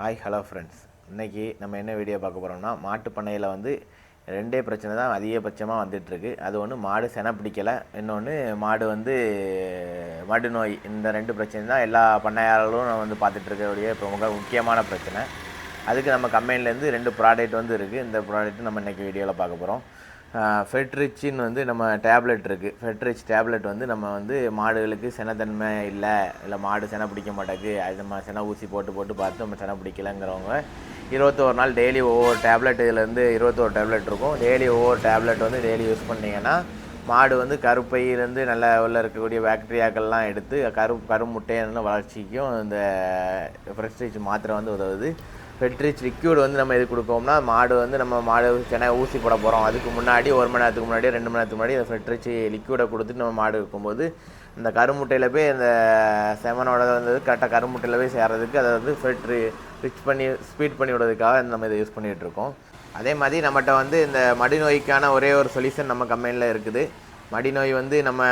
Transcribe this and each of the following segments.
Hi hello friends இன்றைக்கி நம்ம என்ன வீடியோ பார்க்க போகிறோம்னா மாட்டு பண்ணையில் வந்து ரெண்டே பிரச்சனை தான் அதிகபட்சமாக வந்துட்டுருக்கு. அது ஒன்று மாடு செனை பிடிக்கலை இன்னொன்று மாடு வந்து மடு நோய். இந்த ரெண்டு பிரச்சனை தான் எல்லா பண்ணையாளர்களும் வந்து பார்த்துட்ருக்கக்கூடிய இப்போ மிக முக்கியமான பிரச்சனை. அதுக்கு நம்ம கம்பெனிலேருந்து ரெண்டு ப்ராடக்ட் வந்து இருக்குது இந்த ப்ராடக்ட் நம்ம இன்றைக்கி வீடியோவில் பார்க்க போகிறோம் ஃபெட்ரிச்சின்னு வந்து நம்ம டேப்லெட் இருக்குது ஃபெட்ரிச் டேப்லெட் வந்து நம்ம வந்து மாடுகளுக்கு செனத்தன்மை இல்லை. இல்லை மாடு செனை பிடிக்க மாட்டேங்குது. அது நம்ம செனை ஊசி போட்டு போட்டு பார்த்து நம்ம செனை பிடிக்கலங்கிறவங்க இருபத்தோரு நாள் டெய்லி ஒவ்வொரு டேப்லெட் இதுலேருந்து இருபத்தோரு டேப்லெட் இருக்கும். டெய்லி ஒவ்வொரு டேப்லெட் வந்து டெய்லி யூஸ் பண்ணிங்கன்னா மாடு வந்து கருப்பையிலேருந்து நல்ல உள்ள இருக்கக்கூடிய பாக்டீரியாக்கள்லாம் எடுத்து கரு கருமுட்டையான வளர்ச்சிக்கும் இந்த ஃப்ரெஷ்ரிச் மாத்திரை வந்து உதவுது. பெட்ரிச் லிக்யூடு வந்து நம்ம எது கொடுப்போம்னா மாடு வந்து நம்ம மாடு சென்னை ஊசி போட போகிறோம் அதுக்கு முன்னாடி ஒரு மணி நேரத்துக்கு முன்னாடி ரெண்டு மணி நேரத்துக்கு முன்னாடி அந்த ஃபெட்ரிச் லிக்யூடை கொடுத்துட்டு நம்ம மாடு வைக்கும்போது இந்த கருமுட்டையில் போய் இந்த செமனோட வந்து கரெக்டாக கருமுட்டையில் போய் சேர்றதுக்கு அதை வந்து ஃபெட்ரி ரிச் பண்ணி ஸ்பீட் பண்ணி விடுறதுக்காக நம்ம இதை யூஸ் பண்ணிகிட்டு இருக்கோம். அதே மாதிரி நம்மகிட்ட வந்து இந்த மடி நோய்க்கான ஒரே ஒரு சொல்யூஷன் நம்ம கம்பெனியில் இருக்குது. மடி நோய் வந்து நம்ம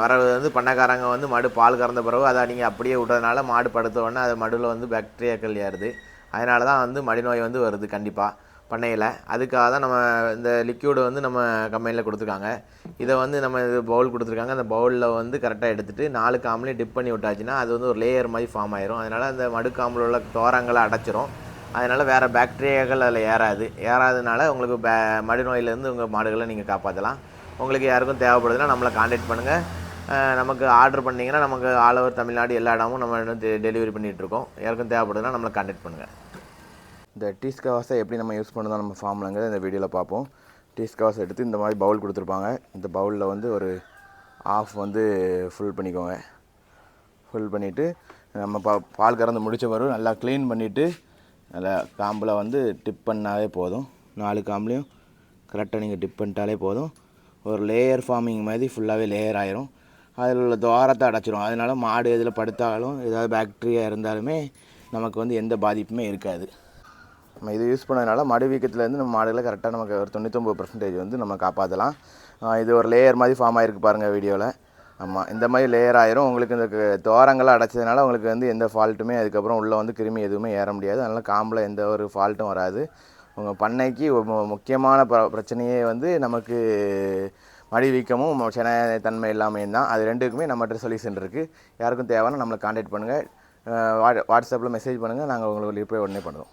வரது வந்து பண்ணக்காரங்க வந்து மாடு பால் கறந்த பிறகு அதை நீங்கள் அப்படியே விட்றதுனால மாடு படுத்தவொடனே அது மடுவில் வந்து பாக்டீரியாக்கள் ஏறுது. அதனால தான் வந்து மடி நோய் வந்து வருது கண்டிப்பாக பண்ணையில். அதுக்காக தான் நம்ம இந்த லிக்யூடு வந்து நம்ம கம்பெனியில் கொடுத்துருக்காங்க. இதை வந்து நம்ம இது பவுல் கொடுத்துருக்காங்க. அந்த பவுலில் வந்து கரெக்டாக எடுத்துகிட்டு நாலு காம்பளையும் டிப் பண்ணி விட்டாச்சுன்னா அது வந்து ஒரு லேயர் மாதிரி ஃபார்ம் ஆயிரும். அதனால் அந்த மடுக்காம்பில் உள்ள தோரங்களை அடைச்சிரும். அதனால் வேறு பாக்டீரியாக்கள் அதில் ஏறாது. ஏறாததுனால உங்களுக்கு பே மடி நோயிலேருந்து உங்கள் மாடுகளை நீங்கள் காப்பாற்றலாம் உங்களுக்கு யாருக்கும் தேவைப்படுதுன்னா நம்மளை காண்டாக்ட் பண்ணுங்கள் நமக்கு ஆர்டர் பண்ணிங்கன்னா நமக்கு ஆல் ஓவர் தமிழ்நாடு எல்லா இடமும் நம்ம டெலிவரி பண்ணிகிட்ருக்கோம் யாருக்கும் தேவைப்படுதுன்னா நம்மளை காண்டாக்ட் பண்ணுங்கள் இந்த டீஸ் கவாஸை எப்படி நம்ம யூஸ் பண்ணுறோம் நம்ம ஃபார்ம்லங்கிறத இந்த வீடியோவில் பார்ப்போம். டீஸ் கவாஸ் எடுத்து இந்த மாதிரி பவுல் கொடுத்துருப்பாங்க. இந்த பவுலில் வந்து ஒரு ஆஃப் வந்து ஃபுல் பண்ணிக்கோங்க. ஃபுல் பண்ணிவிட்டு நம்ம பா பால் கறந்து முடித்த பிறகு நல்லா க்ளீன் பண்ணிவிட்டு நல்லா காம்பில் வந்து டிப் பண்ணாலே போதும். நாலு காம்புலையும் கரெக்டாக நீங்கள் டிப் பண்ணிட்டாலே போதும். ஒரு லேயர் ஃபார்மிங் மாதிரி ஃபுல்லாகவே லேயர் ஆயிரும். அதில் உள்ள துவாரத்தை அடைச்சிரும். அதனால மாடு எதில் படுத்தாலும் ஏதாவது பாக்டீரியா இருந்தாலுமே நமக்கு வந்து எந்த பாதிப்புமே இருக்காது. நம்ம இது யூஸ் பண்ணதுனால மடு வீக்கத்துலேருந்து நம்ம மாடுகளை கரெக்டாக நமக்கு ஒரு தொண்ணூத்தொம்பது பர்சன்டேஜ் வந்து நம்ம காப்பாற்றலாம் இது ஒரு லேயர் மாதிரி ஃபார்ம் ஆகிருக்கு பாருங்கள் வீடியோவில் ஆமாம் இந்த மாதிரி லேயர் ஆயிரும். உங்களுக்கு இந்த க- அடைச்சதுனால உங்களுக்கு வந்து எந்த ஃபால்ட்டுமே அதுக்கப்புறம் உள்ளே வந்து கிருமி எதுவுமே ஏற முடியாது. அதனால் காம்பில் எந்த ஒரு ஃபால்ட்டும் வராது. உங்கள் பண்ணைக்கு முக்கியமான பிர பிரச்சனையே வந்து நமக்கு மடி வீக்கமும் சென தன்மை இல்லாமையும் தான். அது ரெண்டுக்குமே நம்மகிட்ட சொல்யூஷன் இருக்குது யாருக்கும் தேவைன்னா நம்மளை காண்டாக்ட் பண்ணுங்கள் வாட்ஸ்அப்பில் மெசேஜ் பண்ணுங்கள் நாங்கள் உங்களுக்கு ரிப்ளை உடனே பண்ணுவோம்.